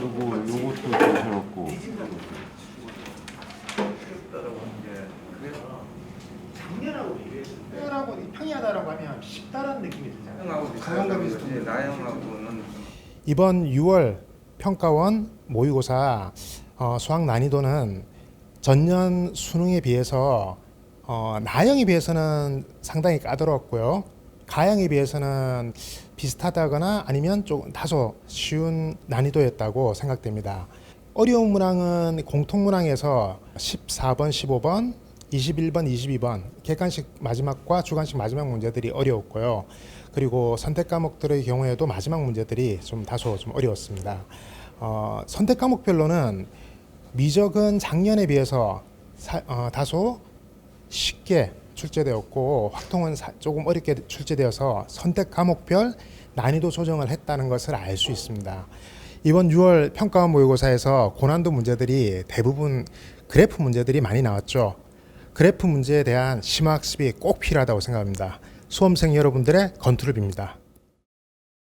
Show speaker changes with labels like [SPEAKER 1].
[SPEAKER 1] 요거 요것도 괜찮았고
[SPEAKER 2] 작년하고 평이하다라고 하면 쉽다라는 느낌이 들잖아요.
[SPEAKER 3] 형하고
[SPEAKER 2] 가형과 비슷한
[SPEAKER 3] 그러지. 나형하고는
[SPEAKER 4] 이번 6월 평가원 모의고사 어, 수학 난이도는 전년 수능에 비해서 어, 나형에 비해서는 상당히 까다로웠고요. 가형에 비해서는 비슷하다거나 아니면 조금 다소 쉬운 난이도였다고 생각됩니다. 어려운 문항은 공통 문항에서 14번, 15번, 21번, 22번 객관식 마지막과 주관식 마지막 문제들이 어려웠고요. 그리고 선택 과목들의 경우에도 마지막 문제들이 좀 다소 좀 어려웠습니다. 어, 선택 과목별로는 미적은 작년에 비해서 사- 어, 다소 쉽게 출제되었고 확통은 사- 조금 어렵게 출제되어서 선택 과목별 난이도 조정을 했다는 것을 알 수 있습니다. 이번 6월 평가원 모의고사에서 고난도 문제들이 대부분 그래프 문제들이 많이 나왔죠. 그래프 문제에 대한 심화학습이 꼭 필요하다고 생각합니다. 수험생 여러분들의 건투를 빕니다.